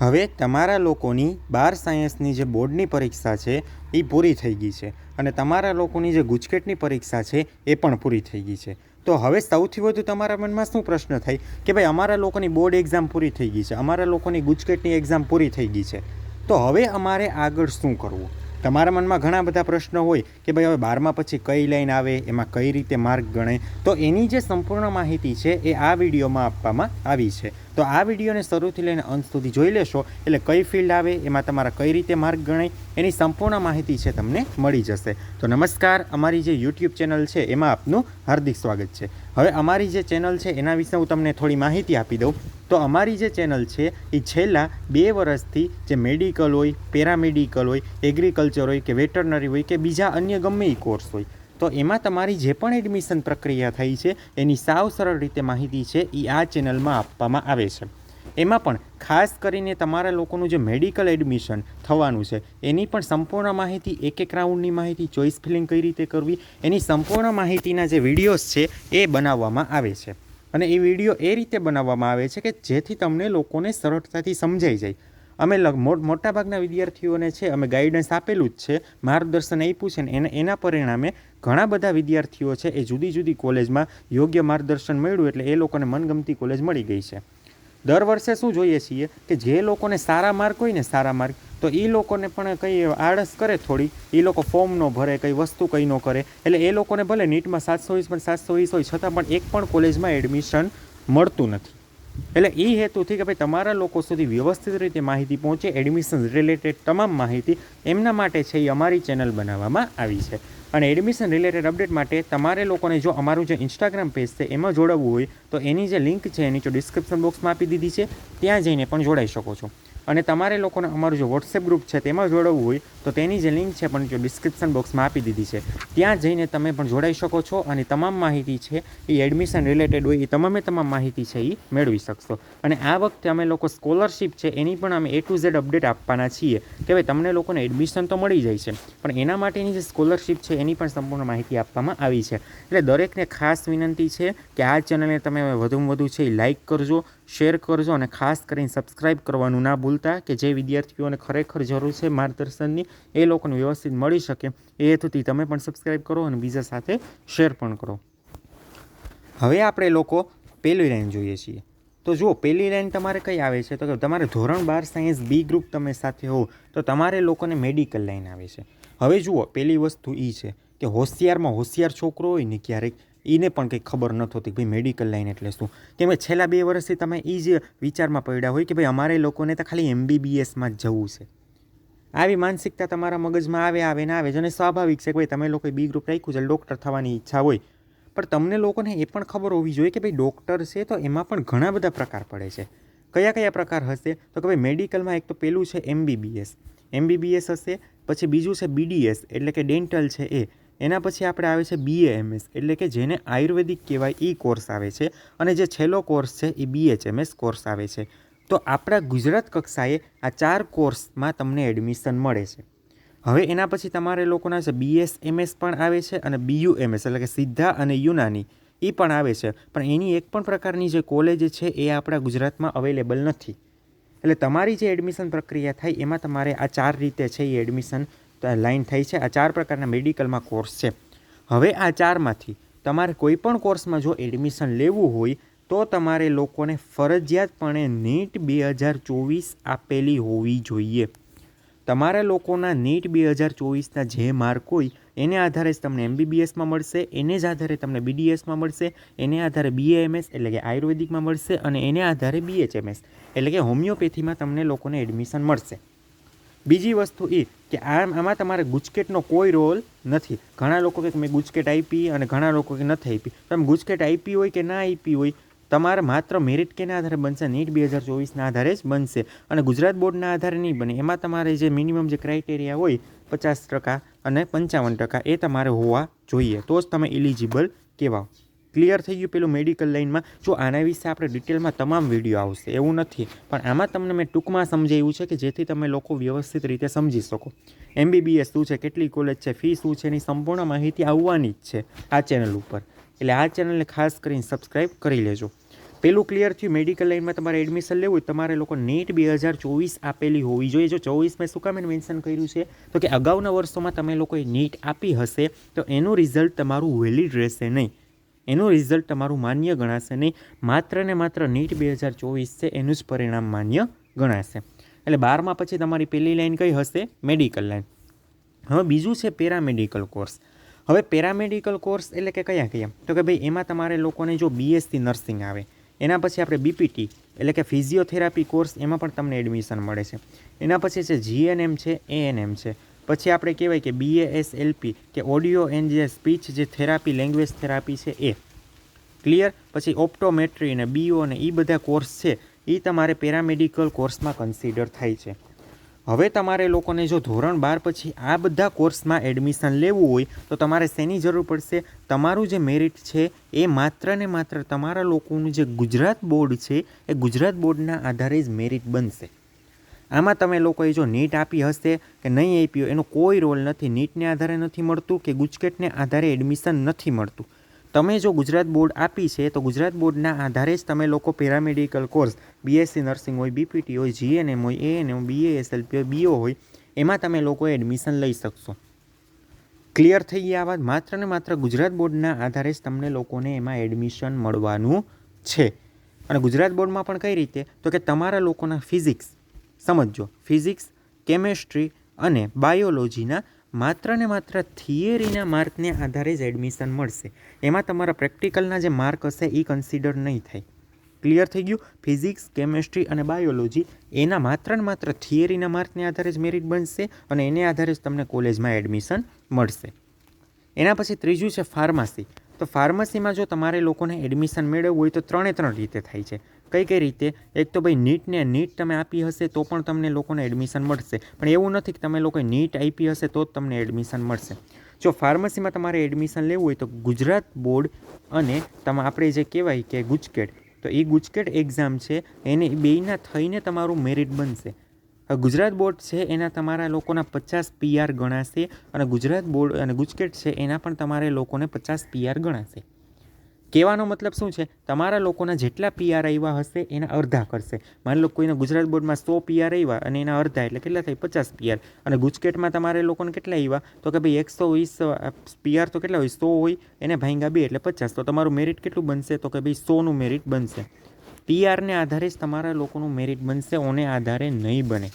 હવે તમારા લોકોની બાર સાયન્સની જે બોર્ડની પરીક્ષા છે એ પૂરી થઈ ગઈ છે. અને તમારા લોકોની જે ગુજકેટની પરીક્ષા છે, એ પણ પૂરી થઈ ગઈ છે. તો હવે સૌથી વધુ તમારા મનમાં શું પ્રશ્ન થાય? કે ભાઈ, અમારા લોકોની બોર્ડ એક્ઝામ પૂરી થઈ ગઈ છે. અમારા લોકોની ગુજકેટની એક્ઝામ પૂરી થઈ ગઈ છે. તો હવે અમારે આગળ શું કરવું? તમારા મનમાં ઘણા બધા પ્રશ્નો હોય કે ભાઈ હવે બારમા પછી કઈ લાઈન આવે, એમાં કઈ રીતે માર્ક ગણે તો એની જે સંપૂર્ણ માહિતી છે એ આ વિડીયોમાં આપવામાં આવી છે. તો આ વિડીયોને શરૂથી લઈને અંત સુધી જોઈ લેશો, એટલે કઈ ફિલ્ડ આવે, એમાં તમારા કઈ રીતે માર્ક ગણાય, એની સંપૂર્ણ માહિતી છે તમને મળી જશે. તો નમસ્કાર, અમારી જે યુટ્યુબ ચેનલ છે એમાં આપનું હાર્દિક સ્વાગત છે. હવે અમારી જે ચેનલ છે એના વિશે હું તમને થોડી માહિતી આપી દઉં. તો અમારી જે ચેનલ છે, એ છેલ્લા બે વર્ષથી જે મેડિકલ હોય, પેરામેડિકલ હોય, એગ્રીકલ્ચર હોય કે વેટરનરી હોય કે બીજા અન્ય ગમે એ કોર્સ હોય, તો એમાં તમારી જે પણ એડમિશન પ્રક્રિયા થઈ છે, એની સાવ સરળ રીતે માહિતી છે, એ આ ચેનલમાં આપવામાં આવે છે. એમાં પણ ખાસ કરીને તમારા લોકોનું જે મેડિકલ એડમિશન થવાનું છે, એની પણ સંપૂર્ણ માહિતી એક એક રાઉન્ડની માહિતી ચોઇસ ફિલિંગ કઈ રીતે કરવી, એની સંપૂર્ણ માહિતીના જે વિડીયોઝ છે, એ બનાવવામાં આવે છે. અને એ વીડિયો એ રીતે બનાવવામાં આવે છે કે જેથી તમને લોકોને સરળતાથી સમજાઈ જાય. અમે મોટાભાગના વિદ્યાર્થીઓને છે, અમે ગાઈડન્સ આપેલું જ છે, માર્ગદર્શન આપ્યું છે ને એના એના પરિણામે ઘણા બધા વિદ્યાર્થીઓ છે એ જુદી જુદી કોલેજમાં યોગ્ય માર્ગદર્શન મળ્યું એટલે એ લોકોને મનગમતી કોલેજ મળી ગઈ છે. દર વર્ષે શું જોઈએ છીએ કે જે લોકોને સારા માર્ક હોય ને સારા માર્ક, તો એ લોકોને પણ કંઈ આળસ કરે થોડી. એ લોકો ફોર્મ ન ભરે, કંઈ વસ્તુ કંઈ ન કરે. એટલે એ લોકોને ભલે નીટમાં સાતસો વીસ પણ સાતસો વીસ હોય, છતાં પણ એક પણ કોલેજમાં એડમિશન મળતું નથી. એટલે એ હેતુથી કે ભાઈ તમારા લોકો સુધી વ્યવસ્થિત રીતે માહિતી પહોંચે, એડમિશન રિલેટેડ તમામ માહિતી એમના માટે છે એ અમારી ચેનલ બનાવવામાં આવી છે. અને એડમિશન રિલેટેડ અપડેટ માટે તમારે લોકોને જો અમારું જે ઇન્સ્ટાગ્રામ પેજ છે એમાં જોડાવવું હોય, તો એની જે લિંક છે એની જો ડિસ્ક્રિપ્શન બોક્સમાં આપી દીધી છે. ત્યાં જઈને પણ જોડાઈ શકો છો. અને તમારે લોકોને અમારું જે વોટ્સએપ ગ્રુપ છે તેમાં જોડાવવું હોય તો તેની જે લિંક છે પણ જો ડિસ્ક્રિપ્શન બોક્સમાં આપી દીધી છે. ત્યાં જઈને તમે પણ જોડાઈ શકો છો અને તમામ માહિતી છે એ એડમિશન રિલેટેડ હોય એ તમામે તમામ માહિતી છે એ મેળવી શકશો. અને આ વખતે અમે લોકો સ્કોલરશિપ છે એની પણ અમે એ ટુ ઝેડ અપડેટ આપવાના છીએ કે ભાઈ તમને લોકોને એડમિશન તો મળી જાય છે, પણ એના માટેની જે સ્કોલરશિપ છે એની પણ સંપૂર્ણ માહિતી આપવામાં આવી છે. એટલે દરેકને ખાસ વિનંતી છે કે આ ચેનલને તમે વધુમાં વધુ છે એ લાઇક કરજો શેર કરજો અને ખાસ કરીને સબસ્ક્રાઇબ કરવાનું ના ભૂલતા કે જે વિદ્યાર્થીઓને ખરેખર જરૂર છે માર્ગદર્શનની, એ લોકોને વ્યવસ્થિત મળી શકે. એ હેતુથી તમે પણ સબસ્ક્રાઇબ કરો અને બીજા સાથે શેર પણ કરો. હવે આપણે લોકો પહેલી લાઈન જોઈએ છીએ. તો જુઓ, પહેલી લાઈન તમારે કઈ આવે છે? તો તમારે ધોરણ બાર સાયન્સ બી ગ્રુપ તમે સાથે હો તો તમારે લોકોને મેડિકલ લાઈન આવે છે. હવે જુઓ, પહેલી વસ્તુ એ છે કે હોશિયારમાં હોશિયાર છોકરો હોય ને ક્યારેક એને પણ કંઈ ખબર ન થતી ભાઈ મેડિકલ લાઈન એટલે શું? કેમ કે છેલ્લા બે વર્ષથી તમે એ જ વિચારમાં પડ્યા હોય કે ભાઈ અમારે લોકોને તો ખાલી એમબીબીએસમાં જ જવું છે. આવી માનસિકતા તમારા મગજમાં આવે આવે ને આવે છે અને સ્વાભાવિક છે કે ભાઈ તમે લોકોએ બી ગ્રુપ રાખ્યું છે ડૉક્ટર થવાની ઈચ્છા હોય. પણ તમને લોકોને એ પણ ખબર હોવી જોઈએ કે ભાઈ ડૉક્ટર છે તો એમાં પણ ઘણા બધા પ્રકાર પડે છે. કયા કયા પ્રકાર હશે? તો કે ભાઈ મેડિકલમાં એક તો પેલું છે એમબીબીએસ એમબીબીએસ હશે, પછી બીજું છે બીડીએસ એટલે કે ડેન્ટલ છે એ. એના પછી આપણે આવે છે બીએએમએસ એટલે કે જેને આયુર્વેદિક કહેવાય એ કોર્સ આવે છે. અને જે છેલ્લો કોર્સ છે એ બીએચએમએસ કોર્સ આવે છે. તો આપણા ગુજરાત કક્ષાએ આ ચાર કોર્સમાં તમને એડમિશન મળે છે. હવે એના પછી તમારે લોકોના છે બીએસએમએસ પણ આવે છે અને બીયુએમએસ એટલે કે સીધા અને યુનાની એ પણ આવે છે. પણ એની એક પણ પ્રકારની જે કોલેજ છે, એ આપણા ગુજરાતમાં અવેલેબલ નથી. એટલે તમારી જે એડમિશન પ્રક્રિયા થાય, એમાં તમારે આ ચાર રીતે છે એ એડમિશન લાઈન થઈ છે. આ ચાર પ્રકારના મેડિકલમાં કોર્સ છે. હવે આ ચારમાંથી તમારે કોઈ પણ કોર્સમાં જો એડમિશન લેવું હોય, તો તમારે લોકોને ફરજિયાતપણે નીટ બે હજાર ચોવીસ આપેલી હોવી જોઈએ. તમારા લોકોના નીટ બે હજાર ચોવીસના જે માર્ક હોય, એને આધારે જ તમને એમબીબીએસમાં મળશે, એને જ આધારે તમને બીડીએસમાં મળશે, એને આધારે બીએએમએસ એટલે કે આયુર્વેદિકમાં મળશે અને એને આધારે બીએચએમએસ એટલે કે હોમિયોપેથીમાં તમને લોકોને એડમિશન મળશે. બીજી વસ્તુ એ કે આમ આમાં તમારે ગુજકેટનો કોઈ રોલ નથી. ઘણા લોકો કે મેં ગુજકેટ આપી અને ઘણા લોકો કે નથી આપી. તમે ગુજકેટ આપી હોય કે ના આપી હોય, તમારે માત્ર મેરિટ કેના આધારે બનશે નીટ બે હજાર ચોવીસના આધારે જ બનશે. અને ગુજરાત બોર્ડના આધારે નહીં બને. એમાં તમારે જે મિનિમમ જે ક્રાઇટેરિયા હોય, પચાસ ટકા અને પંચાવન ટકા એ તમારે હોવા જોઈએ. તો જ તમે એલિજિબલ કહેવાઓ. ક્લિયર થઈ ગયું પેલું મેડિકલ લાઇનમાં જો આના વિશે આપણે ડિટેલમાં તમામ વીડિયો આવશે, એવું નથી. પણ આમાં તમને મેં ટૂંકમાં સમજાવ્યું છે કે જેથી તમે લોકો વ્યવસ્થિત રીતે સમજી શકો. એમબીબીએસ શું છે, કેટલી કોલેજ છે ફી શું છે, એની સંપૂર્ણ માહિતી આવવાની જ છે આ ચેનલ ઉપર. એટલે આ ચેનલને ખાસ કરીને સબસ્ક્રાઈબ કરી લેજો. પેલું ક્લિયર થયું મેડિકલ લાઇનમાં તમારે એડમિશન લેવું હોય, તમારે લોકો નીટ બે હજાર ચોવીસ આપેલી હોવી જોઈએ. જો ચોવીસ મેં શું કામ મેન્શન કર્યું છે? તો કે અગાઉના વર્ષોમાં તમે લોકોએ નીટ આપી હશે, તો એનું રિઝલ્ટ તમારું વેલિડ રહેશે નહીં. એનું રિઝલ્ટ તમારું માન્ય ગણાશે નહીં. માત્ર ને માત્ર નીટ બે હજાર ચોવીસ છે, એનું જ પરિણામ માન્ય ગણાશે. એટલે બારમાં પછી તમારી પહેલી લાઈન કઈ હશે? મેડિકલ લાઈન હવે બીજું છે પેરામેડિકલ કોર્સ. હવે પેરામેડિકલ કોર્સ એટલે કે કયા કયા? તો કે ભાઈ એમાં તમારે લોકોને જો બીએસસી નર્સિંગ આવે, એના પછી આપણે બીપીટી એટલે કે ફિઝિયોથેરાપી કોર્સ એમાં પણ તમને એડમિશન મળે છે. એના પછી છે જીએનએમ છે એએનએમ છે. પછી આપણે કહેવાય કે બીએએસએલપી કે ઓડિયો એન્ડ જે સ્પીચ જે થેરાપી લેંગ્વેજ થેરાપી છે એ. ક્લિયર પછી ઓપ્ટોમેટ્રી ને બીઓ ને એ બધા કોર્સ છે એ તમારે પેરામેડિકલ કોર્સમાં કન્સિડર થાય છે. હવે તમારે લોકોને જો ધોરણ બાર પછી આ બધા કોર્સમાં એડમિશન લેવું હોય, તો તમારે શેની જરૂર પડશે? તમારું જે મેરિટ છે, એ માત્ર ને માત્ર તમારા લોકોનું જે ગુજરાત બોર્ડ છે, એ ગુજરાત બોર્ડના આધારે જ મેરિટ બનશે. આમાં તમે લોકોએ જો નીટ આપી હશે કે નહીં આપી એનો કોઈ રોલ નથી. નીટને આધારે નથી મળતું કે ગુજકેટને આધારે એડમિશન નથી મળતું. તમે જો ગુજરાત બોર્ડ આપી છે, તો ગુજરાત બોર્ડના આધારે જ તમે લોકો પેરામેડિકલ કોર્સ બીએસસી નર્સિંગ હોય બીપીટી હોય જીએનએમ હોય એએનએમ બીએએસએલપી હોય બીઓ હોય એમાં તમે લોકો એડમિશન લઈ શકશો. ક્લિયર થઈ ગયા વાત? માત્ર ને માત્ર ગુજરાત બોર્ડના આધારે જ તમને લોકોને એમાં એડમિશન મળવાનું છે. અને ગુજરાત બોર્ડમાં પણ કઈ રીતે? તો કે તમારા લોકોના ફિઝિક્સ સમજો ફિઝિક્સ કેમેસ્ટ્રી અને બાયોલોજીના માત્ર ને માત્ર થિયરીના માર્કને આધારે જ એડમિશન મળશે. એમાં તમારા પ્રેક્ટિકલના જે માર્ક હશે એ કન્સિડર નહીં થાય. ક્લિયર થઈ ગયું? ફિઝિક્સ કેમેસ્ટ્રી અને બાયોલોજી એના માત્ર ને માત્ર થિયરીના માર્કને આધારે જ મેરિટ બનશે અને એને આધારે જ તમને કોલેજમાં એડમિશન મળશે. એના પછી ત્રીજું છે ફાર્મસી તો ફાર્મસીમાં જો તમારે લોકોને એડમિશન મેળવવું હોય તો ત્રણે ત્રણ રીતે થાય છે. કઈ કઈ રીતે? એક તો ભાઈ નીટને નીટ તમે આપી હશે તો પણ તમને લોકોને એડમિશન મળશે. પણ એવું નથી કે તમે લોકોએ નીટ આપી હશે તો જ તમને એડમિશન મળશે. જો ફાર્મસીમાં તમારે એડમિશન લેવું હોય તો ગુજરાત બોર્ડ અને તમે આપણે જે કહેવાય કે ગુજકેટ, તો એ ગુજકેટ એક્ઝામ છે, એને બેયના થઈને તમારું મેરિટ બનશે. ગુજરાત બોર્ડ છે, એના તમારા લોકોના પચાસ પીઆર ગણાશે અને ગુજરાત બોર્ડ અને ગુજકેટ છે, એના પણ તમારે લોકોને પચાસ પીઆર ગણાશે. કહેવાનો મતલબ શું છે? તમારા લોકોના જેટલા પીઆર આવ્યા હશે, એના અડધા કરશે. માની લો કોઈને ગુજરાત બોર્ડમાં સો પીઆર આવ્યા અને એના અડધા, એટલે કેટલા થાય? પચાસ પીઆર અને ગુજકેટમાં તમારે લોકોને કેટલા આવ્યા તો કે ભાઈ એકસો વીસ પીઆર તો કેટલા હોય? સો હોય, એને ભાઈંગા બે, એટલે પચાસ. તો તમારું મેરિટ કેટલું બનશે? તો કે ભાઈ સોનું મેરિટ બનશે. પીઆરને આધારે જ તમારા લોકોનું મેરિટ બનશે, ઓને આધારે નહીં બને.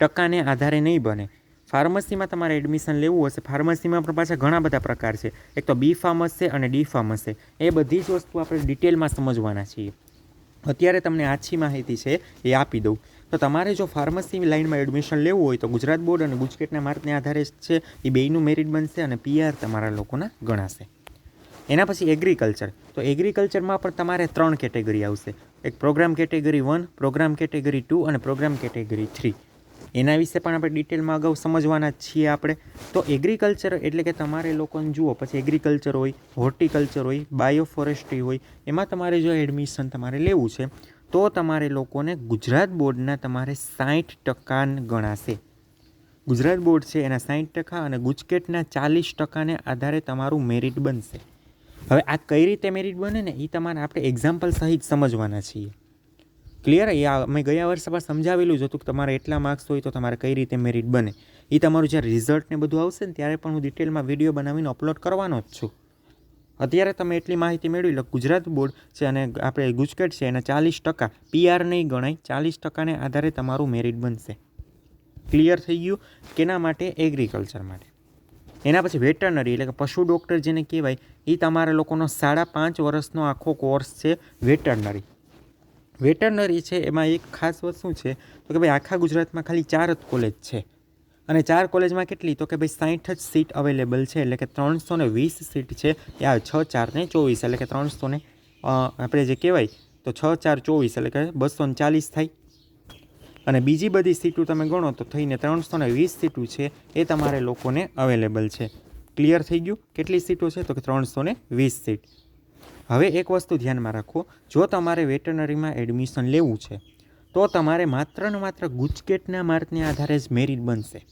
ટકાને આધારે નહીં બને. ફાર્મસીમાં તમારે એડમિશન લેવું હશે. ફાર્મસીમાં પણ પાછા ઘણા બધા પ્રકાર છે. એક તો બી ફાર્મસ છે અને ડી ફાર્મસ. છે એ બધી જ વસ્તુ આપણે ડિટેલમાં સમજવાના છીએ. અત્યારે તમને આછી માહિતી છે એ આપી દઉં. તો તમારે જો ફાર્મસી લાઇનમાં એડમિશન લેવું હોય તો ગુજરાત બોર્ડ અને ગુજકેટના માર્કને આધારે છે એ બેયનું મેરિટ બનશે અને પીઆર તમારા લોકોના ગણાશે. એના પછી એગ્રીકલ્ચર. તો એગ્રીકલ્ચરમાં પણ તમારે ત્રણ કેટેગરી આવશે. એક programme category one, programme category two અને પ્રોગ્રામ કેટેગરી થ્રી. એના વિશે પણ આપણે ડિટેલમાં અગાઉ સમજવાના છીએ આપણે. તો એગ્રીકલ્ચર એટલે કે તમારે લોકોને જુઓ, પછી એગ્રીકલ્ચર હોય હોર્ટિકલ્ચર હોય બાયોફોરેસ્ટ્રી હોય, એમાં તમારે જો એડમિશન તમારે લેવું છે, તો તમારે લોકોને ગુજરાત બોર્ડના તમારે સાઠ ટકા ગણાશે. ગુજરાત બોર્ડ છે એના સાઠ ટકા અને ગુજકેટના ચાલીસ ટકાને આધારે તમારું મેરિટ બનશે. હવે આ કઈ રીતે મેરિટ બને ને એ તમારે આપણે એક્ઝામ્પલ સહિત સમજવાના છીએ. ક્લિયર એ આ મેં ગયા વર્ષે પણ સમજાવેલું જ હતું કે તમારે એટલા માર્ક્સ હોય તો તમારે કઈ રીતે મેરિટ બને. એ તમારું જ્યારે રિઝલ્ટ ને બધું આવશે ને ત્યારે પણ હું ડિટેલમાં વીડિયો બનાવીને અપલોડ કરવાનો જ છું. અત્યારે તમે એટલી માહિતી મેળવી લો ગુજરાત બોર્ડ છે અને આપણે ગુજકેટ છે એના ચાલીસ ટકા પીઆર નહીં ગણાય, ચાલીસ ટકાને આધારે તમારું મેરિટ બનશે. ક્લિયર થઈ ગયું? કેના માટે? એગ્રીકલ્ચર માટે. એના પછી વેટરનરી એટલે કે પશુ ડૉક્ટર જેને કહેવાય એ તમારા લોકોનો સાડા પાંચ વર્ષનો આખો કોર્સ છે વેટરનરી વેટરનરી છે, એમાં એક ખાસ વસ્તુ છે, તો કે ભાઈ આખા ગુજરાતમાં ખાલી ચાર જ કોલેજ છે. અને ચાર કોલેજમાં કેટલી? તો કે ભાઈ સાઠ જ સીટ અવેલેબલ છે, એટલે કે ત્રણસો ને વીસ સીટ છે, એ આ છ, ચાર ને ચોવીસ, એટલે કે ત્રણસો ને આપણે જે કહેવાય, તો છ, ચાર, ચોવીસ, એટલે કે બસો ને ચાલીસ થાય. અને બીજી બધી સીટો તમે ગણો, તો થઈને ત્રણસો ને વીસ સીટો છે, એ તમારે લોકોને અવેલેબલ છે. ક્લિયર થઈ ગયું? કેટલી સીટો છે? તો કે ત્રણસો ને વીસ સીટ હવે એક વસ્તુ ધ્યાનમાં રાખો, જો તમારે વેટરનરીમાં એડમિશન લેવું છે, તો તમારે માત્ર ને માત્ર ગુજકેટના માર્કને આધારે જ મેરિટ બનશે.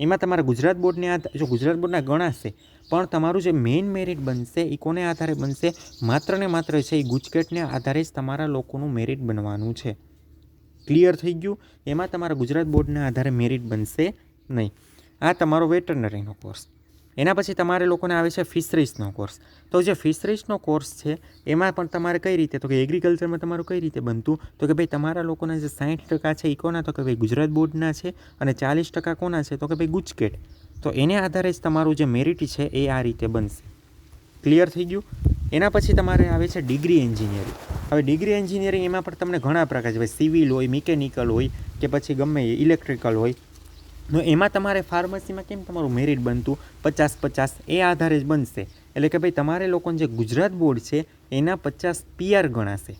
એમાં તમારા ગુજરાત બોર્ડને આધાર જો ગુજરાત બોર્ડના ગણાશે, પણ તમારું જે મેઇન મેરિટ બનશે એ કોને આધારે બનશે? માત્ર ને માત્ર છે એ ગુજકેટને આધારે જ તમારા લોકોનું મેરિટ બનવાનું છે. ક્લિયર થઈ ગયું? એમાં તમારા ગુજરાત બોર્ડના આધારે મેરિટ બનશે નહીં. આ તમારો વેટરનરીનો કોર્સ. એના પછી તમારે લોકોને આવે છે ફિશરીઝનો કોર્સ. તો જે ફિશરીઝનો કોર્સ છે, એમાં પણ તમારે કઈ રીતે, તો કે એગ્રીકલ્ચરમાં તમારું કઈ રીતે બનતું? તો કે ભાઈ તમારા લોકોના જે સાઠ ટકા છે એ કોના? તો કે ભાઈ ગુજરાત બોર્ડના છે અને ચાલીસ ટકા કોના છે? તો કે ભાઈ ગુજકેટ. તો એને આધારે જ તમારું જે મેરિટ છે એ આ રીતે બનશે. ક્લિયર થઈ ગયું? એના પછી તમારે આવે છે ડિગ્રી એન્જિનિયરિંગ હવે ડિગ્રી એન્જિનિયરિંગ એમાં પણ તમને ઘણા પ્રકાર છે. ભાઈ સિવિલ હોય મિકેનિકલ હોય, કે પછી ગમે ઇલેક્ટ્રિકલ હોય તો એમાં તમારે ફાર્મસીમાં કેમ તમારું મેરિટ બનતું? પચાસ પચાસ એ આધારે જ બનશે. એટલે કે ભાઈ તમારે લોકોને જે ગુજરાત બોર્ડ છે, એના પચાસ પીઆર ગણાશે.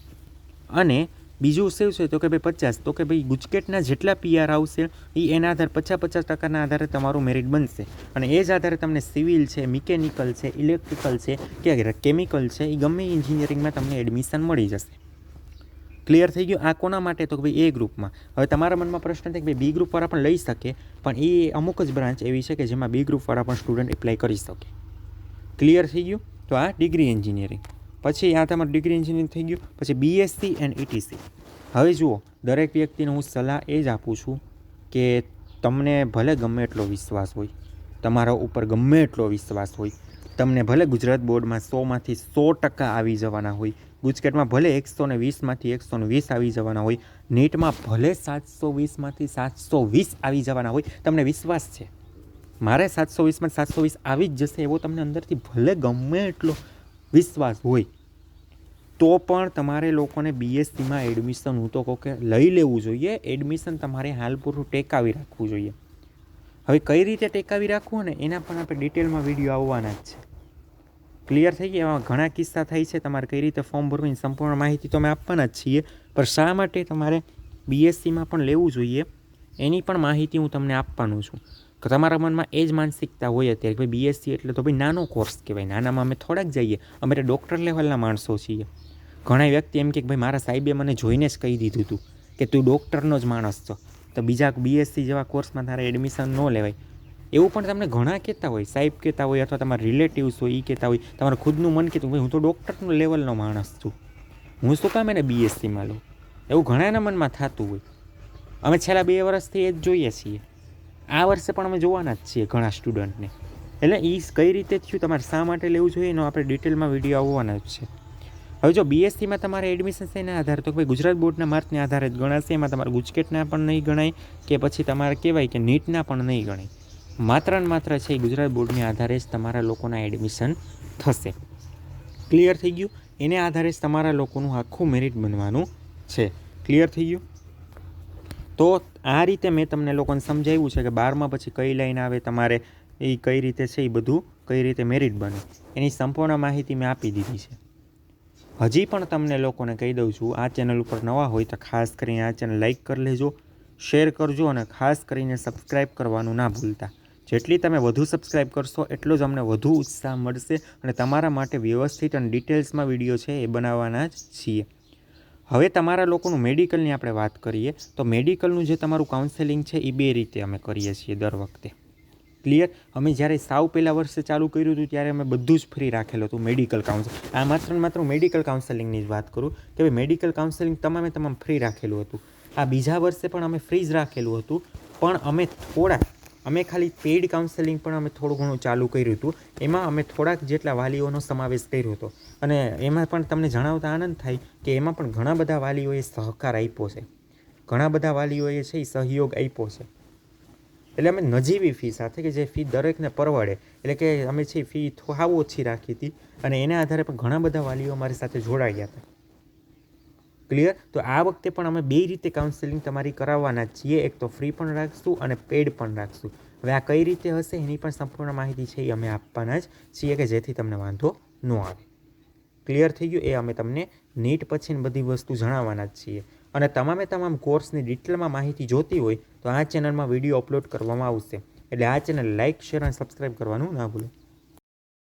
અને બીજું શું છે તો કે ભાઈ પચાસ, તો કે ભાઈ ગુજકેટના જેટલા પીઆર આવશે એ એના આધારે પચાસ પચાસ ટકાના આધારે તમારું મેરિટ બનશે. અને એ જ આધારે તમને સિવિલ છે, મિકેનિકલ છે, ઇલેક્ટ્રિકલ છે કે કેમિકલ છે એ ગમે એન્જિનિયરિંગમાં તમને એડમિશન મળી જશે. ક્લિયર થઈ ગયું? આ કોના માટે? તો કે ભાઈ, એ ગ્રુપમાં. હવે તમારા મનમાં પ્રશ્ન થાય કે ભાઈ બી ગ્રુપવાળા પણ લઈ શકે, પણ એ અમુક જ બ્રાન્ચ એવી છે કે જેમાં બી ગ્રુપવાળા પણ સ્ટુડન્ટ એપ્લાય કરી શકે. ક્લિયર થઈ ગયું? તો આ ડિગ્રી એન્જિનિયરિંગ પછી આ તમારું ડિગ્રી એન્જિનિયરિંગ થઈ ગયું, પછી બીએસસી એન્ડ ઇટીસી હવે જુઓ, દરેક વ્યક્તિને હું સલાહ એ જ આપું છું કે તમને ભલે ગમે એટલો વિશ્વાસ હોય, તમારા ઉપર ગમે એટલો વિશ્વાસ હોય તમને ભલે ગુજરાત બોર્ડમાં સોમાંથી સો ટકા આવી જવાના હોય, ગુજકેટમાં ભલે એકસો ને વીસમાંથી એકસો ને વીસ આવી જવાના હોય, નીટમાં ભલે સાતસો વીસમાંથી સાતસો વીસ આવી જવાના હોય, તમને વિશ્વાસ છે? મારે સાતસો વીસમાં સાતસો વીસ આવી જ જશે એવો તમને અંદરથી ભલે ગમે એટલો વિશ્વાસ હોય, તો પણ તમારે લોકોને બીએસસીમાં એડમિશન હું તો કહું કે લઈ લેવું જોઈએ. એડમિશન તમારે હાલ પૂરું ટેકાવી રાખવું જોઈએ. હવે કઈ રીતે ટેકાવી રાખવું ને એના પણ આપણે ડિટેલમાં વીડિયો આવવાના જ છે. ક્લિયર થઈ ગયા? એમાં ઘણા કિસ્સા થાય છે. તમારે કઈ રીતે ફોર્મ ભરવાની સંપૂર્ણ માહિતી તો અમે આપવાના જ છીએ. પણ શા માટે તમારે બીએસસીમાં પણ લેવું જોઈએ? એની પણ માહિતી હું તમને આપવાનું છું. કે તમારા મનમાં એ જ માનસિકતા હોય અત્યારે ભાઈ બીએસસી એટલે તો ભાઈ નાનો કોર્સ કહેવાય. નાનામાં અમે થોડાક જઈએ. અમે તો ડૉક્ટર લેવલના માણસો છીએ. ઘણા વ્યક્તિ એમ કે ભાઈ મારા સાહેબે મને જોઈને જ કહી દીધું હતું કે તું ડૉક્ટરનો જ માણસ છો. તો બીજા બીએસસી જેવા કોર્સમાં તારે એડમિશન ન લેવાય. એવું પણ તમને ઘણા કહેતા હોય, સાહેબ કહેતા હોય અથવા તમારા રિલેટિવ્સ હોય એ કહેતા હોય, તમારું ખુદનું મન કહેતું ભાઈ હું તો ડૉક્ટરનો લેવલનો માણસ છું. હું શું કામ એને બીએસસીમાં લઉં? એવું ઘણાના મનમાં થતું હોય. અમે છેલ્લા બે વર્ષથી એ જ જોઈએ છીએ. આ વર્ષે પણ અમે જોવાના જ છીએ ઘણા સ્ટુડન્ટને એટલે એ કઈ રીતે થયું, તમારે શા માટે લેવું જોઈએ એનો આપણે ડિટેલમાં વીડિયો આવવાના જ છે. હવે જો બીએસસીમાં તમારે એડમિશન શેના આધારે, તો ભાઈ ગુજરાત બોર્ડના માર્કને આધારે જ ગણાશે, એમાં તમારે ગુજકેટના પણ નહીં ગણાય, કે પછી તમારે કહેવાય કે નીટના પણ નહીં ગણાય. માત્ર ને માત્ર છે એ ગુજરાત બોર્ડને આધારે જ તમારા લોકોના એડમિશન થશે. ક્લિયર થઈ ગયું? એને આધારે જ તમારા લોકોનું આખું મેરિટ બનવાનું છે. ક્લિયર થઈ ગયું? તો આ રીતે મેં તમને લોકોને સમજાવ્યું છે કે બારમાં પછી કઈ લાઈન આવે, તમારે એ કઈ રીતે છે એ બધું કઈ રીતે મેરિટ બને. એની સંપૂર્ણ માહિતી મેં આપી દીધી છે. હજી પણ તમને લોકોને કહી દઉં છું, આ ચેનલ ઉપર નવા હોય તો ખાસ કરીને આ ચેનલ લાઈક કરી લેજો, શેર કરજો અને ખાસ કરીને સબસ્ક્રાઈબ કરવાનું ના ભૂલતા. જેટલી તમે વધુ સબસ્ક્રાઈબ કરશો એટલો જ અમને વધુ ઉત્સાહ મળશે અને તમારા માટે વ્યવસ્થિત અને ડિટેલ્સમાં વીડિયો છે એ બનાવવાના જ છીએ. હવે તમારા લોકોનું મેડિકલની આપણે વાત કરીએ, તો મેડિકલનું જે તમારું કાઉન્સેલિંગ છે એ બે રીતે અમે કરીએ છીએ દર વખતે. ક્લિયર અમે જ્યારે સાવ પહેલાં વર્ષે ચાલુ કર્યું હતું, ત્યારે અમે બધું જ ફ્રી રાખેલું હતું મેડિકલ કાઉન્સેલિંગ આ માત્ર માત્ર મેડિકલ કાઉન્સેલિંગની જ વાત કરું, કે ભાઈ મેડિકલ કાઉન્સેલિંગ તમામે તમામ ફ્રી રાખેલું હતું. આ બીજા વર્ષે પણ અમે ફ્રી જ રાખેલું હતું, પણ અમે થોડા, અમે ખાલી પેઇડ કાઉન્સેલિંગ પણ અમે થોડું ઘણું ચાલુ કર્યું હતું. એમાં અમે થોડાક જેટલા વાલીઓનો સમાવેશ કર્યો હતો. અને એમાં પણ તમને જણાવતા આનંદ થાય કે એમાં પણ ઘણા બધા વાલીઓએ સહકાર આપ્યો છે. ઘણા બધા વાલીઓએ છે એ સહયોગ આપ્યો છે. એટલે અમે નજીવી ફી સાથે કે જે ફી દરેકને પરવડે, એટલે કે અમે છે ફી હાવ ઓછી રાખી હતી અને એના આધારે પણ ઘણા બધા વાલીઓ અમારી સાથે જોડાયા હતા. ક્લિયર તો આ વખતે પણ અમે બે રીતે કાઉન્સેલિંગ તમારી કરાવવાના છીએ. એક તો ફ્રી પણ રાખશું અને પેડ પણ રાખશું. હવે આ કઈ રીતે હશે એની પણ સંપૂર્ણ માહિતી છે એ અમે આપવાના જ છીએ કે જેથી તમને વાંધો ન આવે. ક્લિયર થઈ ગયું? એ અમે તમને નીટ પછી બધી વસ્તુ જણાવવાના જ છીએ. અને તમામે તમામ કોર્સની ડિટેલમાં માહિતી જોતી હોય તો આ ચેનલમાં વીડિયો અપલોડ કરવામાં આવશે. એટલે આ ચેનલ લાઇક શેર અને સબસ્ક્રાઈબ કરવાનું ના ભૂલો.